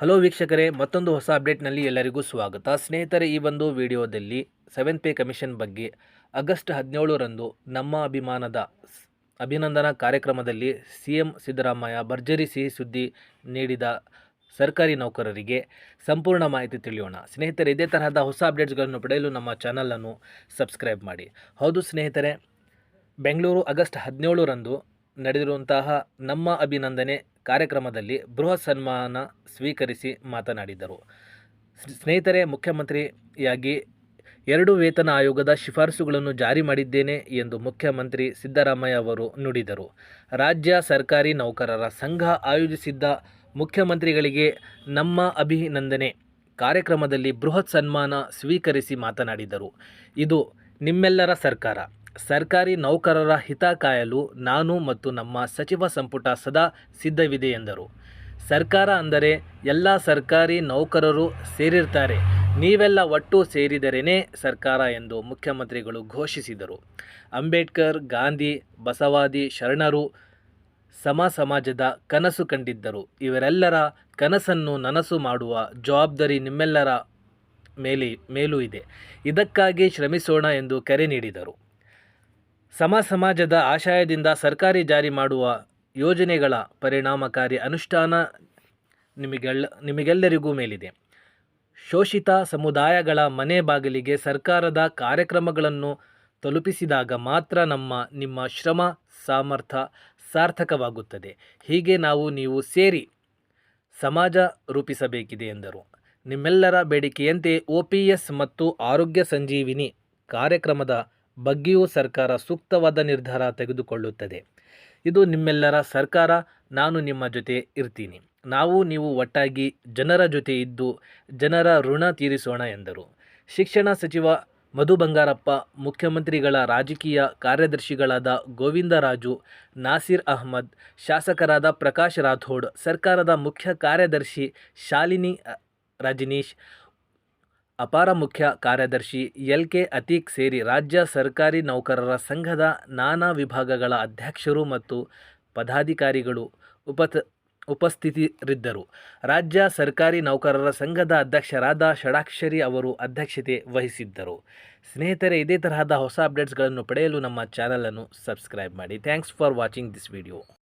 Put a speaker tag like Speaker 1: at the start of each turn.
Speaker 1: Hello ವೀಕ್ಷಕರೇ, ಮತ್ತೊಂದು ಹೊಸ ಅಪ್ಡೇಟ್ನಲ್ಲಿ ಎಲ್ಲರಿಗೂ ಸ್ವಾಗತ. ಸ್ನೇಹಿತರೆ, ಈ ಒಂದು ವಿಡಿಯೋದಲ್ಲಿ ಸೆವೆನ್ ಪೇ ಕಮಿಷನ್ ಬಗ್ಗೆ ಆಗಸ್ಟ್ ಹದಿನೇಳರಂದು ನಮ್ಮ ಅಭಿಮಾನದ ಅಭಿನಂದನಾ ಕಾರ್ಯಕ್ರಮದಲ್ಲಿ ಸಿ ಎಂ ಸಿದ್ದರಾಮಯ್ಯ ಭರ್ಜರಿ ಸಿಹಿ ಸುದ್ದಿ ನೀಡಿದ ಸರ್ಕಾರಿ ನೌಕರರಿಗೆ ಸಂಪೂರ್ಣ ಮಾಹಿತಿ ತಿಳಿಯೋಣ. ಸ್ನೇಹಿತರೆ, ಇದೇ ತರಹದ ಹೊಸ ಅಪ್ಡೇಟ್ಸ್ಗಳನ್ನು ಪಡೆಯಲು ನಮ್ಮ ಚಾನಲನ್ನು ಸಬ್ಸ್ಕ್ರೈಬ್ ಮಾಡಿ. ಹೌದು ಸ್ನೇಹಿತರೆ, ಬೆಂಗಳೂರು ಆಗಸ್ಟ್ ಹದಿನೇಳರಂದು ನಡೆದಿರುವಂತಹ ನಮ್ಮ ಅಭಿನಂದನೆ ಕಾರ್ಯಕ್ರಮದಲ್ಲಿ ಬೃಹತ್ ಸನ್ಮಾನ ಸ್ವೀಕರಿಸಿ ಮಾತನಾಡಿದರು. ಸ್ನೇಹಿತರೆ, ಮುಖ್ಯಮಂತ್ರಿಯಾಗಿ ಎರಡು ವೇತನ ಆಯೋಗದ ಶಿಫಾರಸುಗಳನ್ನು ಜಾರಿ ಮಾಡಿದ್ದೇನೆ ಎಂದು ಮುಖ್ಯಮಂತ್ರಿ ಸಿದ್ದರಾಮಯ್ಯ ಅವರು ನುಡಿದರು. ರಾಜ್ಯ ಸರ್ಕಾರಿ ನೌಕರರ ಸಂಘ ಆಯೋಜಿಸಿದ್ದ ಮುಖ್ಯಮಂತ್ರಿಗಳಿಗೆ ನಮ್ಮ ಅಭಿನಂದನೆ. ಕಾರ್ಯಕ್ರಮದಲ್ಲಿ ಬೃಹತ್ ಸನ್ಮಾನ ಸ್ವೀಕರಿಸಿ ಮಾತನಾಡಿದರು. ಇದು ನಿಮ್ಮೆಲ್ಲರ ಸರ್ಕಾರ. ಸರ್ಕಾರಿ ನೌಕರರ ಹಿತ ಕಾಯಲು ನಾನು ಮತ್ತು ನಮ್ಮ ಸಚಿವ ಸಂಪುಟ ಸದಾ ಸಿದ್ಧವಿದೆ ಎಂದರು. ಸರ್ಕಾರ ಅಂದರೆ ಎಲ್ಲ ಸರ್ಕಾರಿ ನೌಕರರು ಸೇರಿರ್ತಾರೆ. ನೀವೆಲ್ಲ ಒಟ್ಟು ಸೇರಿದರೇನೇ ಸರ್ಕಾರ ಎಂದು ಮುಖ್ಯಮಂತ್ರಿಗಳು ಘೋಷಿಸಿದರು. ಅಂಬೇಡ್ಕರ್, ಗಾಂಧಿ, ಬಸವಾದಿ, ಶರಣರು ಸಮ ಸಮಾಜದ ಕನಸು ಕಂಡಿದ್ದರು. ಇವರೆಲ್ಲರ ಕನಸನ್ನು ನನಸು ಮಾಡುವ ಜವಾಬ್ದಾರಿ ನಿಮ್ಮೆಲ್ಲರ ಮೇಲೆ ಮೇಲೂ ಇದೆ. ಇದಕ್ಕಾಗಿ ಶ್ರಮಿಸೋಣ ಎಂದು ಕರೆ ನೀಡಿದರು. ಸಮ ಸಮಾಜದ ಆಶಯದಿಂದ ಸರ್ಕಾರಿ ಜಾರಿ ಮಾಡುವ ಯೋಜನೆಗಳ ಪರಿಣಾಮಕಾರಿ ಅನುಷ್ಠಾನ ನಿಮಗೆಲ್ಲ ನಿಮಗೆಲ್ಲರಿಗೂ ಮೇಲಿದೆ. ಶೋಷಿತ ಸಮುದಾಯಗಳ ಮನೆ ಬಾಗಿಲಿಗೆ ಸರ್ಕಾರದ ಕಾರ್ಯಕ್ರಮಗಳನ್ನು ತಲುಪಿಸಿದಾಗ ಮಾತ್ರ ನಮ್ಮ, ನಿಮ್ಮ ಶ್ರಮ ಸಾಮರ್ಥ್ಯ ಸಾರ್ಥಕವಾಗುತ್ತದೆ. ಹೀಗೆ ನಾವು, ನೀವು ಸೇರಿ ಸಮಾಜ ರೂಪಿಸಬೇಕಿದೆ ಎಂದರು. ನಿಮ್ಮೆಲ್ಲರ ಬೇಡಿಕೆಯಂತೆ ಒ ಪಿ ಎಸ್ ಮತ್ತು ಆರೋಗ್ಯ ಸಂಜೀವಿನಿ ಕಾರ್ಯಕ್ರಮದ ಬಗ್ಗೆಯೂ ಸರ್ಕಾರ ಸೂಕ್ತವಾದ ನಿರ್ಧಾರ ತೆಗೆದುಕೊಳ್ಳುತ್ತದೆ. ಇದು ನಿಮ್ಮೆಲ್ಲರ ಸರ್ಕಾರ, ನಾನು ನಿಮ್ಮ ಜೊತೆ ಇರ್ತೀನಿ. ನಾವು, ನೀವು ಒಟ್ಟಾಗಿ ಜನರ ಜೊತೆ ಇದ್ದು ಜನರ ಋಣ ತೀರಿಸೋಣ ಎಂದರು. ಶಿಕ್ಷಣ ಸಚಿವ ಮಧು ಬಂಗಾರಪ್ಪ, ಮುಖ್ಯಮಂತ್ರಿಗಳ ರಾಜಕೀಯ ಕಾರ್ಯದರ್ಶಿಗಳಾದ ಗೋವಿಂದರಾಜು ನಾಸಿರ್ ಅಹ್ಮದ್, ಶಾಸಕರಾದ ಪ್ರಕಾಶ್ ರಾಥೋಡ್, ಸರ್ಕಾರದ ಮುಖ್ಯ ಕಾರ್ಯದರ್ಶಿ ಶಾಲಿನಿ ರಜನೀಶ್ ಅಪಾರ ಮುಖ್ಯ ಕಾರ್ಯದರ್ಶಿ ಎಲ್ ಕೆ ಅತೀಕ್ ಸೇರಿ ರಾಜ್ಯ ಸರ್ಕಾರಿ ನೌಕರರ ಸಂಘದ ನಾನಾ ವಿಭಾಗಗಳ ಅಧ್ಯಕ್ಷರು ಮತ್ತು ಪದಾಧಿಕಾರಿಗಳು ಉಪತ, ಉಪಸ್ಥಿತರಿದ್ದರು. ರಾಜ್ಯ ಸರ್ಕಾರಿ ನೌಕರರ ಸಂಘದ ಅಧ್ಯಕ್ಷರಾದ ಷಡಾಕ್ಷರಿ ಅವರು ಅಧ್ಯಕ್ಷತೆ ವಹಿಸಿದ್ದರು. ಸ್ನೇಹಿತರೆ, ಇದೇ ತರಹದ ಹೊಸ ಅಪ್ಡೇಟ್ಸ್ಗಳನ್ನು ಪಡೆಯಲು ನಮ್ಮ ಚಾನಲನ್ನು ಸಬ್ಸ್ಕ್ರೈಬ್ ಮಾಡಿ. Thanks for watching this video.